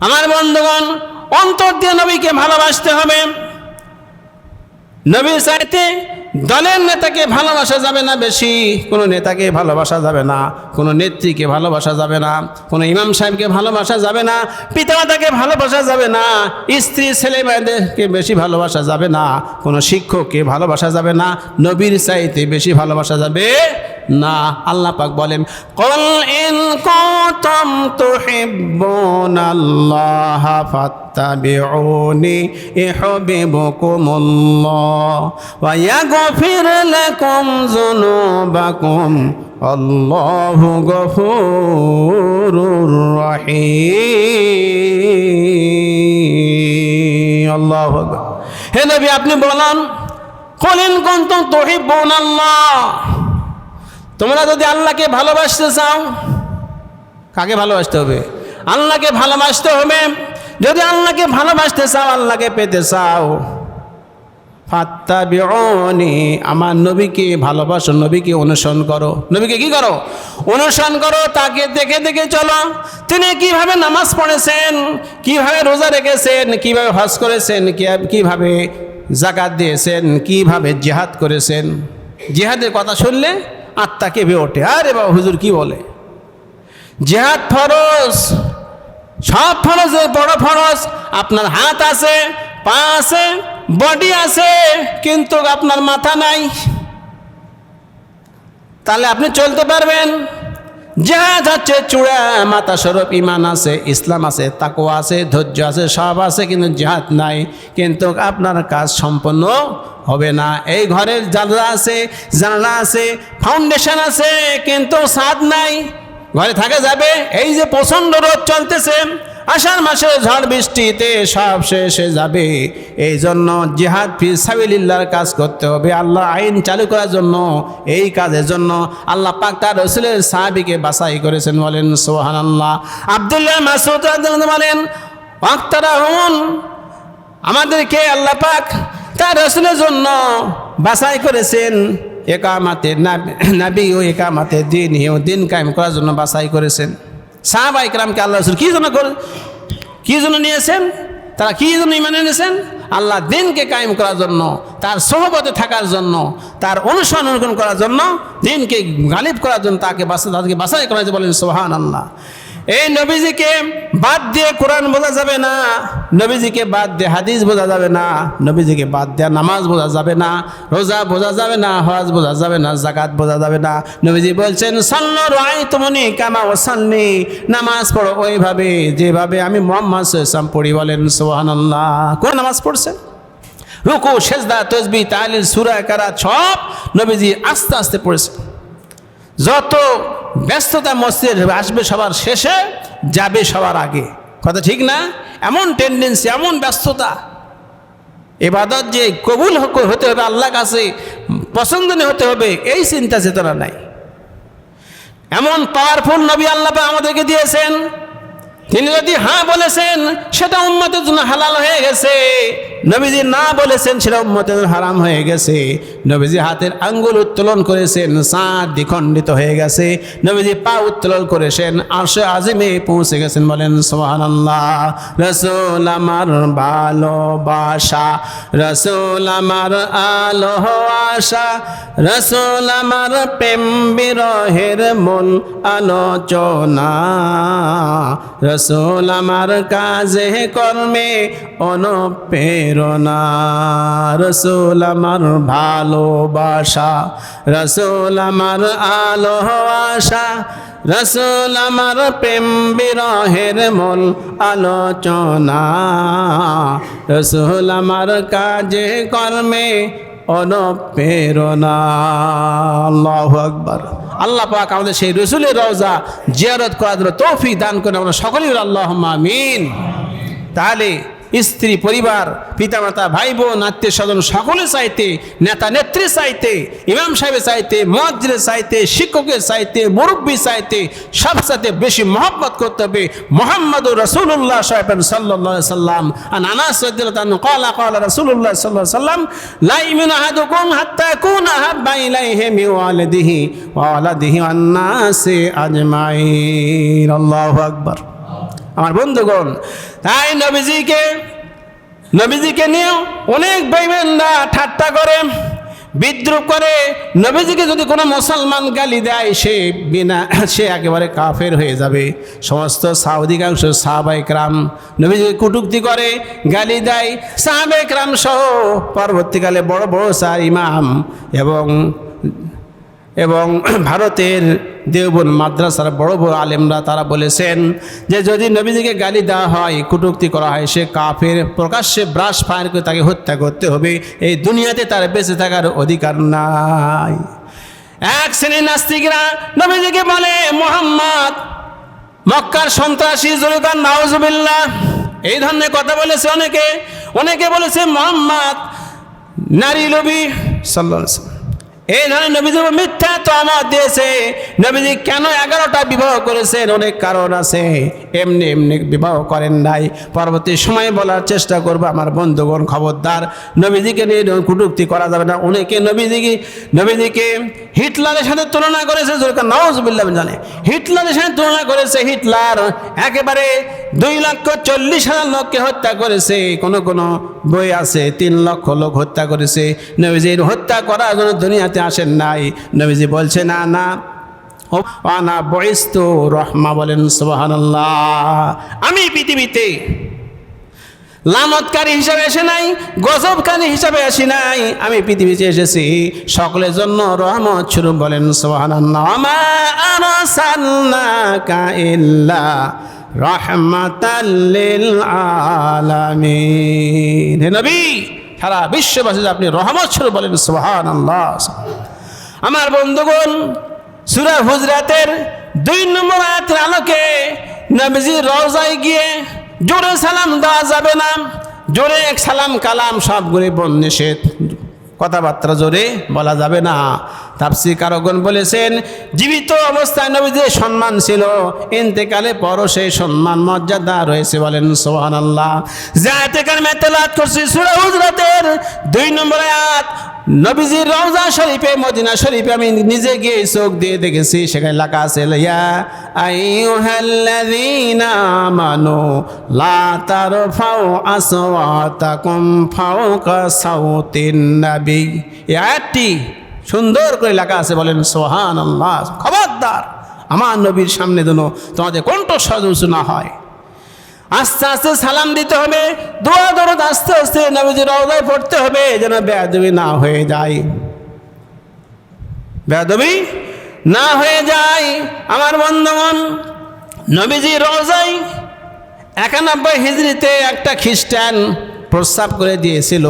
আমার বন্ধুগণ, অন্তর দিয়ে নবীকে ভালোবাসতে হবে। নবীর চাইতে দলের নেতাকে ভালোবাসা যাবে না বেশি, কোনো নেতাকে ভালোবাসা যাবে না, কোনো নেত্রীকে ভালোবাসা যাবে না, কোনো ইমাম সাহেবকে ভালোবাসা যাবে না, পিতামাতাকে ভালোবাসা যাবে না, স্ত্রী, ছেলে মেয়েদেরকে বেশি ভালোবাসা যাবে না, কোনো শিক্ষককে ভালোবাসা যাবে না, নবীর চাইতে বেশি ভালোবাসা যাবে না, আল্লাহ পাক বলেন, কল ইন কুনতুম তুহিব্বুনাল্লাহ ফাত্তাবিউনি ইউহিব্বুকুমুল্লাহ ওয়া ইয়াগফির লাকুম যুনুবাকুম, আল্লাহু গফুরুর রহিম। আল্লাহু আকবার। হে নবী, আপনি বলেন, কল ইন কুনতুম তুহিব্বুনাল্লাহ তোমরা যদি আল্লাহকে ভালোবাসতে চাও, কাকে ভালোবাসতে হবে? আল্লাহকে ভালোবাসতে হবে। যদি আল্লাহকে ভালোবাসতে চাও, আল্লাহকে পেতে চাও। ফাত্তা বিনি আমার নবীকে ভালোবাসো, নবীকে অনুসরণ করো। নবীকে কি করো? অনুসরণ করো, তাকে দেখে দেখে চলো। তিনি কীভাবে নামাজ পড়েছেন, কীভাবে রোজা রেখেছেন, কীভাবে হজ করেছেন কীভাবে জাকাত দিয়েছেন, কীভাবে জেহাদ করেছেন? জেহাদের কথা শুনলে আত্মা কেঁপে ওঠে। আরে বাবা, হুজুর কি বলে? জেহাদ ফরজ, সব ফরজে বড় ফরজ। আপনার হাত আছে, পা আছে, বডি আছে, কিন্তু আপনার মাথা নাই। তাহলে আপনি চলতে পারবেন? জেহাদ যাচ্ছে চূড়া, মাতা স্বরূপ ইমান আছে, ইসলাম আছে তাকোয়া আছে, ধৈর্য আছে, সব আছে, কিন্তু জাহাজ নাই। কিন্তু আপনার কাজ সম্পন্ন হবে না। এই ঘরের জানলা আছে জানলা আছে ফাউন্ডেশন আছে, কিন্তু স্বাদ নাই। ঘরে থাকা যাবে? এই যে প্রচণ্ড রোদ চলতেছে আষাঢ় মাসে ঝড় বৃষ্টিতে সব শেষ যাবে। এই জন্য জিহাদ ফি সাবিলিল্লাহর কাজ করতে হবে। আল্লাহ আইন চালু করার জন্য, এই কাজের জন্য আল্লাহ পাক তার রসুলের সাহাবিকে বাছাই করেছেন বলেন সোহান আল্লাহ আবদুল্লাহ মাসুদ বলেন, ওয়াক্তারা হুন আমাদেরকে আল্লাহ পাক তার রসুলের জন্য বাছাই করেছেন। একামাতে নাবি ও একামাতে দিন ও দিন কায়েম করার জন্য বাছাই করেছেন। সাহাবা ইকরামকে আল্লাহ রসুল কী জন্য করে কী জন্য নিয়েছেন? তারা কী জন্য ইমানে নিয়েছেন আল্লাহ দিনকে কায়েম করার জন্য, তার সহবতে থাকার জন্য, তার অনুসরণ অনুকরণ করার জন্য দিনকে গালিব করার জন্য তাকে বাসা তাদেরকে বাসায় করা যে বলেন সোহান আল্লাহ এই নবীজিকে বাদ দিয়ে কোরআন বোঝা যাবে না, নবীজিকে বাদ দিয়ে হাদিস বোঝা যাবে না, নবীজিকে বাদ দিয়ে নামাজ বোঝা যাবে না, রোজা বোঝা যাবে না, হজ বোঝা যাবে না, জাকাত বোঝা যাবে না। নবীজি বলছেন, সাল্ল রায় তুমনি কামা ও সান্নি নামাজ পড়ো ওইভাবে, যেভাবে আমি মোহাম্মদ সাল্লাম পড়ি বলেন সোহান আল্লাহ কোন নামাজ পড়ছেন? রুকু, সেজদা, তসবি তালিল সুরা কারা সব নবীজি আস্তে আস্তে পড়েছে যত ব্যস্ততা মসজিদ আসবে সবার শেষে, যাবে সবার আগে। কথা ঠিক না? এমন টেন্ডেন্সি এমন ব্যস্ততা। এবাদত যে কবুল হতে হবে আল্লাহ কাছে, পছন্দনীয় হতে হবে, এই চিন্তা চেতনা নাই। এমন পাওয়ারফুল নবী আল্লাহ আমাদেরকে দিয়েছেন। তিনি যদি হ্যাঁ বলেছেন, সেটা উম্মতের জন্য হালাল হয়ে গেছে। নবীজি না বলেছেন সেটা উম্মতের হারাম হয়ে গেছে। নবীজি হাতের আঙ্গুল উত্তোলন করেছেন সাঁত দ্বিখণ্ডিত হয়ে গেছে। নবীজি পা উত্তোলন করেছেন, আরশে আজিমে পৌঁছে গেছেন বলেন সোহানাল্লাহ রসুল আমার ভালোবাসা রসুল আমার আলো আশা, রসুল আমার প্রেম বিরহের মূল আলোচনা। রসুল আমার কাজে কর্মে অনুপ্রেরণা রসুল আমার ভালোবাসা, রসুল আমার আলো আশা, রসুল আমার প্রেম বিরহের মূল আলোচনা। রসুল আমার কাজে, কর্মে অনুপ্রেরণা। আল্লাহ আকবর। আল্লাহ পাক আমাদের সেই রসুলের রওজা জিয়ারত করার তৌফিক দান করে আমরা সকলেই আল্লাহ আমিন। তাহলে স্ত্রী, পরিবার, পিতামাতা ভাই বোন আত্মীয় স্বজন সকলে চাইতে, নেতা নেত্রী চাইতে, ইমাম সাহেবের চাইতে মহাজিরের চাইতে, শিক্ষকের চাইতে মুরব্বী চাইতে সব চাইতে বেশি মহব্বত করতে হবে মোহাম্মদ রসুল্লাহ সাহেব সাল্লাহ সাল্লাম। আর নানা সদ্দান কলা কলা রসুল্লাহ সাল্লাহ সাল্লাম লাইমিন আহাদুকুম হাত্তা কুন আহাব্বা ইলাইহি মিন ওয়ালিদিহি ওয়া ওয়ালাদিহি ওয়ান নাসি আজমাইন। আল্লাহু আকবার। আমার বন্ধুগণ, তাই নবীজিকে নবীজিকে নিয়েও অনেক বেইমেনরা ঠাট্টা করে, বিদ্রুপ করে। নবীজিকে যদি কোনো মুসলমান গালি দেয়, সে বিনা, সে একেবারে কাফের হয়ে যাবে। সমস্ত সাউদিকাংশ সাহাবাইকরাম নবীজিকে কুটুক্তি করে, গালি দেয়। সাহাবাইকরাম সহ পরবর্তীকালে বড় বড় সার ইমাম এবং এবং ভারতের দেওবন মাদ্রাসার বড় বড় আলেমরা তারা বলেছেন যে যদি নবীজিকে গালি দেওয়া হয়, কুটুক্তি করা হয়, সে কাফের প্রকাশ্যে ব্রাশ ফায়ার করে তাকে হত্যা করতে হবে। এই দুনিয়াতে তার বেঁচে থাকার অধিকার নাই। এক শ্রেণির নাস্তিকরা নবীজিকে বলে, মোহাম্মদ, মক্কার সন্ত্রাসী জুলকার নাউজুবিল্লাহ। এই ধরনের কথা বলেছে অনেকে। অনেকে বলেছে, মোহাম্মদ, নারী লবি সাল্লাহ এই ধরনের নবীজি মিথ্যা তো আমার দিয়েছে। নবীজি কেন এগারোটা বিবাহ করেছেন? অনেক কারণ আছে। এমনি এমনি বিবাহ করেন নাই। পরবর্তী সময় বলার চেষ্টা করব, আমার বন্ধুগণ, খবরদার। নবীজিকে নিয়ে কুটুক্তি করা যাবে না। অনেকে নবীজিকে নবীজিকে হিটলারের সাথে তুলনা করেছে নওয়াজবিল্লাহ জানে হিটলারের সাথে তুলনা করেছে হিটলার। একেবারে দুই লক্ষ চল্লিশ হাজার লোককে হত্যা করেছে। কোনো কোনো বই আছে, তিন লক্ষ লোক হত্যা করেছে। নবীজির হত্যা করার জন্য দুনিয়াতে আসেন নাই। নবীজি বলছে, না না। আনা বয়স্ত রহমা, বলেন, সুবহানাল্লাহ। আমি পৃথিবীতে লামতকারী হিসাবে এসে নাই গজবকারী হিসাবে আসি নাই। আমি পৃথিবীতে এসেছি, সকলের জন্য রহমত শুরু বলেন, সুবহানাল্লাহ। ইল্লা আলামিন হে সারা বিশ্ববাসী আপনি রহমত শুরু বলেন, সুবহানাল্লাহ। আমার বন্ধুগণ, সূরা হুজরাতের দুই নম্বর আয়াতের আলোকে নবীজি রওজায় গিয়ে জোরে সালাম দেওয়া যাবে না, জোরে এক সালাম কালাম সবগুলি বন নিষেধ। কথাবার্তা জোরে বলা যাবে না। তাপসি কারগণ বলেছেন, জীবিত অবস্থায় নবীদের সম্মান ছিল, ইন্তেকালে পর সেই সম্মান, মর্যাদা রয়েছে বলেন সোহান আল্লাহ জায়তেকার মেতেলাত করছি, সুরা দুই নম্বর আয়াত, নবীজির রওজা শরীফে, মদিনা শরীফে আমি নিজে গিয়ে চোখ দিয়ে দেখেছি, সেখানে লেখা আছে, ইয়া আইয়ুহাল্লাযীনা আমানু লা তারফাউ আসওয়াতাকুম ফাওকা সাউতিন নবী। এই আয়াতটি সুন্দর করে লেখা আছে বলেন সোহান আল্লাহ খবরদার, আমার নবীর সামনে যেন তোমাদের কণ্ঠস্বর উঁচু না হয়। আস্তে আস্তে সালাম দিতে হবে, দোয়া দরদ আস্তে আস্তে নবীজি রওজায় পড়তে হবে, যেন বেয়াদবি না হয়ে যায়। বেয়াদবি না হয়ে যায়, আমার বন্ধুগণ, নবীজি রওজায় একানব্বই হিজড়িতে একটা খ্রিস্টান প্রস্তাব করে দিয়েছিল,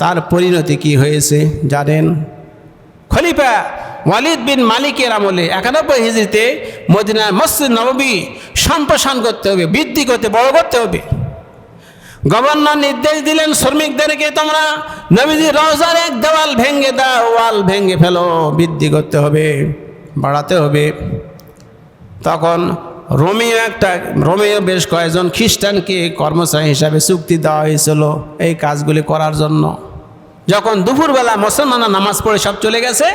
তার পরিণতি কি হয়েছে জানেন? খলিফা ওয়ালিদ বিন মালিকের আমলে একানব্বই হিজড়িতে মদিনার মসজিদ নবী সম্প্রসারণ করতে হবে, বৃদ্ধি করতে, বড় করতে হবে। গভর্নর নির্দেশ দিলেন, শ্রমিকদেরকে তোমরা নবীজি রওজার এক দেওয়াল ভেঙে দাও, ওয়াল ভেঙে ফেলো, বৃদ্ধি করতে হবে, বাড়াতে হবে। তখন রোমিও একটা, রোমিও বেশ কয়েকজন খ্রিস্টানকে কর্মচারী হিসাবে চুক্তি দেওয়া হয়েছিল এই কাজগুলি করার জন্য। যখন দুপুরবেলা মুসলমানরা নামাজ পড়ে সব চলে গেছে,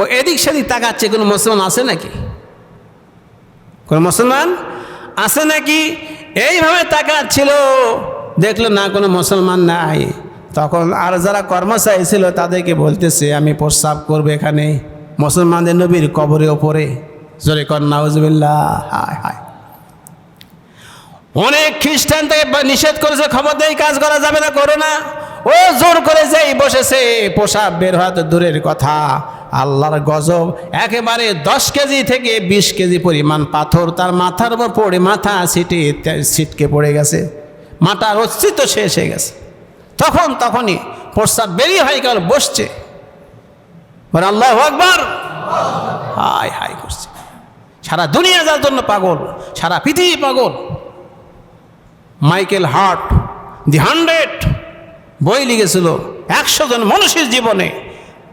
ও এদিক সেদিক তাকাচ্ছে, কোনো মুসলমান আছে নাকি? কোনো মুসলমান আছে নাকি? এইভাবে তাকাচ্ছিল, দেখল না, কোনো মুসলমান নাই। তখন আর যারা কর্মচারী ছিল তাদেরকে বলতেছে, আমি প্রস্রাব করব এখানে, মুসলমানদের নবীর কবরে ওপরে জোরে কর, নাউজবিল্লাহ, হায় হায়। অনেক খ্রিস্টান তাকে নিষেধ করেছে খবর দেয় কাজ করা যাবে না, করো না। ও জোর করে যেই বসেছে, পোশাক বের হওয়া তো দূরের কথা। আল্লাহর গজব, একেবারে দশ কেজি থেকে বিশ কেজি পরিমাণ পাথর, তার মাথার উপর পড়ে মাথা সিটে ছিটকে পড়ে গেছে। মাথার অস্তিত্ব শেষ হয়ে গেছে। তখন তখনই প্রস্তাব বেরিয়ে হয়ে গেল বসছে। আল্লাহ আকবর। হাই হাই করছে। সারা দুনিয়া যার জন্য পাগল, সারা পৃথিবী পাগল। Michael Hart, the hundred. বই লিখেছিল একশো জন মানুষের জীবনে।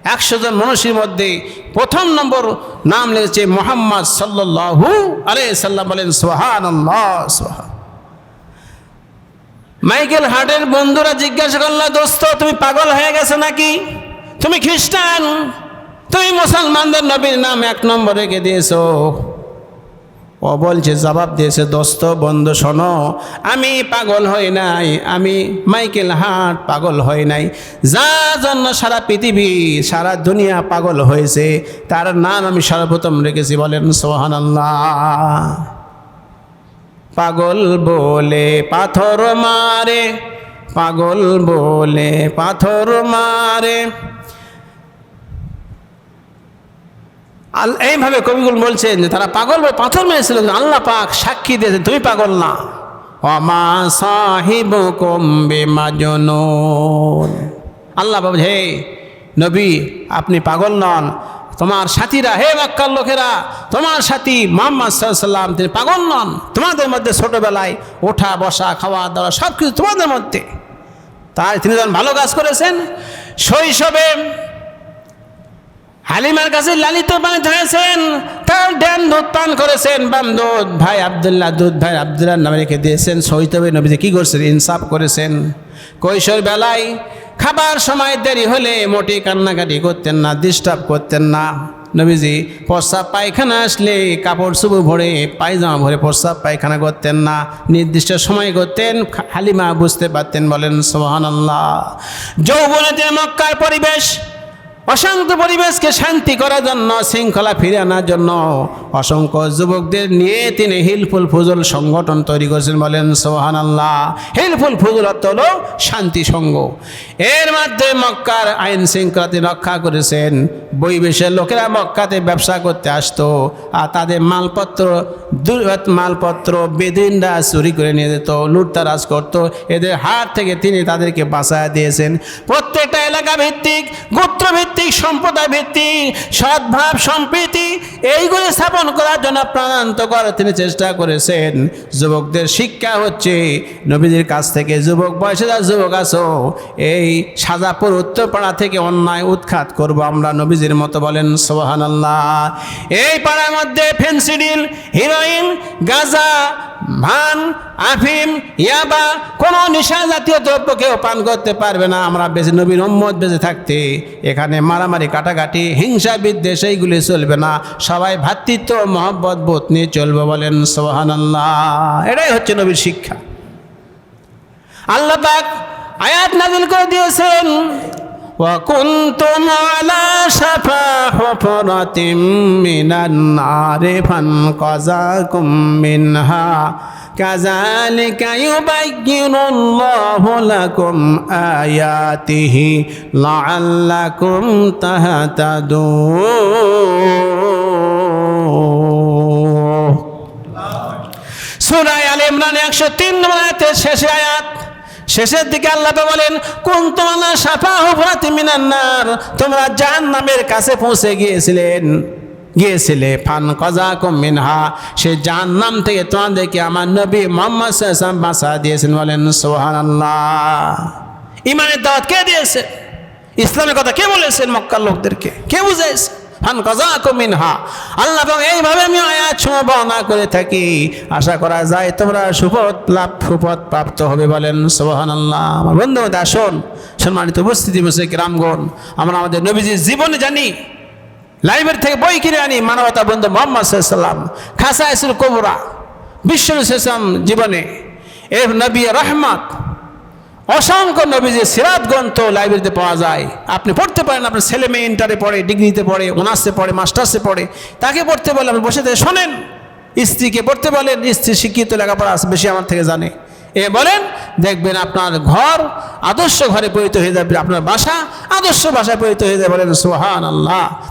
একশো জন মানুষের মধ্যে প্রথম নম্বর নাম লিখেছে মোহাম্মদ সাল্লাহু আরে সাল্লাম বলেন সোহান মাইকেল হার্টের বন্ধুরা জিজ্ঞাসা করল, দোস্ত, তুমি পাগল হয়ে গেছো নাকি? তুমি খ্রিস্টান? তুমি মুসলমানদের নবীর নাম এক নম্বর রেখে দিয়েছ। ও বলছে জবাব দিয়েছে, দোস্ত, বন্ধু, শোনো, আমি পাগল হই নাই, আমি মাইকেল হাট পাগল হই নাই। যা জন্য সারা পৃথিবী, সারা দুনিয়া পাগল হয়েছে, তার নাম আমি সর্বপ্রথম রেখেছি, বলেন সোহান পাগল বলে পাথর মারে, পাগল বলে পাথর মারে। আল, এইভাবে কবিগুল বলছেন যে তারা পাগল বলে পাথর মেরেছিল আল্লাহ পাক সাক্ষী দিয়েছে তুমি পাগল না। অমা সাহিব কম্বে মাজনুন আল্লাহ বাবু হে নবী, আপনি পাগল নন। তোমার সাথীরা, হে মক্কার লোকেরা, তোমার সাথী মোহাম্মদ সাল্লাম তিনি পাগল নন। তোমাদের মধ্যে ছোটবেলায় ওঠা, বসা, খাওয়া, দাওয়া সব কিছু তোমাদের মধ্যে। তাই তিনি যখন ভালো কাজ করেছেন, শৈশবে হালিমার কাছে লালিত পানিত হয়েছেন তার ড্যান দুধ পান করেছেন। বাম দুধ ভাই আবদুল্লাহ দুধ ভাই আবদুল্লাহ নামে রেখে দিয়েছেন। সহিতবে নবীজি কী করছেন? ইনসাফ করেছেন। কৈশোর বেলায় খাবার সময় দেরি হলে মোটি কান্নাকাটি করতেন না ডিস্টার্ব করতেন না। নবীজি প্রস্রাব পায়খানা আসলে কাপড় চুবু ভরে, পায়জামা ভরে প্রস্রাব পায়খানা করতেন না। নির্দিষ্ট সময় করতেন হালিমা বুঝতে পারতেন, বলেন সোহান আল্লাহ যৌবনেতে মক্কার পরিবেশ অশান্ত পরিবেশকে শান্তি করার জন্য, শৃঙ্খলা ফিরে আনার জন্য অসংখ্য যুবকদের নিয়ে তিনি হিলফুল ফুজুল সংগঠন তৈরি করেছেন বলেন সোহান আল্লাহ হিলফুল ফুজুল অর্থ হল শান্তি সংঘ এর মাধ্যমে মক্কার আইন শৃঙ্খলা তিনি রক্ষা করেছেন। বৈবেশের লোকেরা মক্কাতে ব্যবসা করতে আসতো আর তাদের মালপত্র মালপত্র বেদিনরা চুরি করে নিয়ে যেত, লুটতারাজ করতো। এদের হাত থেকে তিনি তাদেরকে বাঁচায় দিয়েছেন। প্রত্যেকটা এলাকা ভিত্তিক গোত্র ভিত্তিক সম্প্রদায় ভিত্তিক সদ্ভাব সম্প্রীতি, এইগুলি স্থাপন করার জন্য প্রাণান্তকর তিনি চেষ্টা করেছেন। যুবকদের শিক্ষা হচ্ছে নবীদের কাছ থেকে, যুবক বয়সে যা যুবক আছো, এই সাজাপুর উত্তরপাড়া থেকে অন্যায় উৎখাত করব আমরা নবীজির মতো বলেন সোহান আল্লাহ এই পাড়ার মধ্যে ফেন্সিডিল, হিরোইন, গাঁজা ভান, আফিম, ইয়াবা, কোনো নেশা জাতীয় দ্রব্য কেউ পান করতে পারবে না। আমরা বেঁচে নবীর উম্মত বেঁচে থাকতে, এখানে মারামারি, কাটাকাটি, হিংসা, বিদ্বেষ, এইগুলি চলবে না। সবাই ভ্রাতৃত্ব মহব্বত বোধ নিয়ে চলবে বলেন সোহান এটাই হচ্ছে নবীর শিক্ষা। আল্লাহ আয়াত নাজিল করে দিয়েছেন وكنتم على شفا حفرة من النار فانقذكم منها كذلك يبين الله لكم آياته لعلكم تهتدون সুরায় আল ইমরান একশো তিন নম্বর আয়াতের শেষে আয়াত শেষের দিকে আল্লাহ বলেন কোন তোমার সাফা হুফরাতি মিনান্নার তোমরা জাহান নামের কাছে পৌঁছে গিয়েছিলেন। গিয়েছিলে, ফান কজা মিনহা। সে জাহান নাম থেকে তোমাদেরকে আমার নবী মোহাম্মদ বাঁচা দিয়েছেন। বলেন সোহান আল্লাহ ইমানের দাওয়াত কে দিয়েছে? ইসলামের কথা কে বলেছেন মক্কার লোকদেরকে? কে বুঝাইছে? ফান মিনহা। আল্লাহ এইভাবে আমি আয়াত সময় বর্ণনা করে থাকি। আশা করা যায় তোমরা সুপথ লাভ, সুপথ প্রাপ্ত হবে বলেন। সোহান আল্লাহ আমার বন্ধু আসুন সম্মানিত উপস্থিতি বসে রামগণ আমরা আমাদের নবীজির জীবনে জানি। লাইব্রেরি থেকে বই কিনে আনি মানবতা বন্ধু মোহাম্মদ সাল্লাম খাসা ইসুল কবরা, বিশ্ব জীবনে। এ নবী রহমত অসংখ্য নবীজি সিরাত গ্রন্থ লাইব্রেরিতে পাওয়া যায়। আপনি পড়তে পারেন, আপনার ছেলে মেয়ে ইন্টারে পড়ে, ডিগ্রিতে পড়ে অনার্সে পড়ে মাস্টার্সে পড়ে। তাকে পড়তে বলে, আপনি বসে থেকে শোনেন। স্ত্রীকে পড়তে বলেন, স্ত্রী শিক্ষিত, লেখাপড়া বেশি আমার থেকে জানে। এ বলেন, দেখবেন আপনার ঘর আদর্শ ঘরে পরিণত হয়ে যাবে, আপনার বাসা আদর্শ বাসায় পরিণত হয়ে যাবে বলেন সোহান আল্লাহ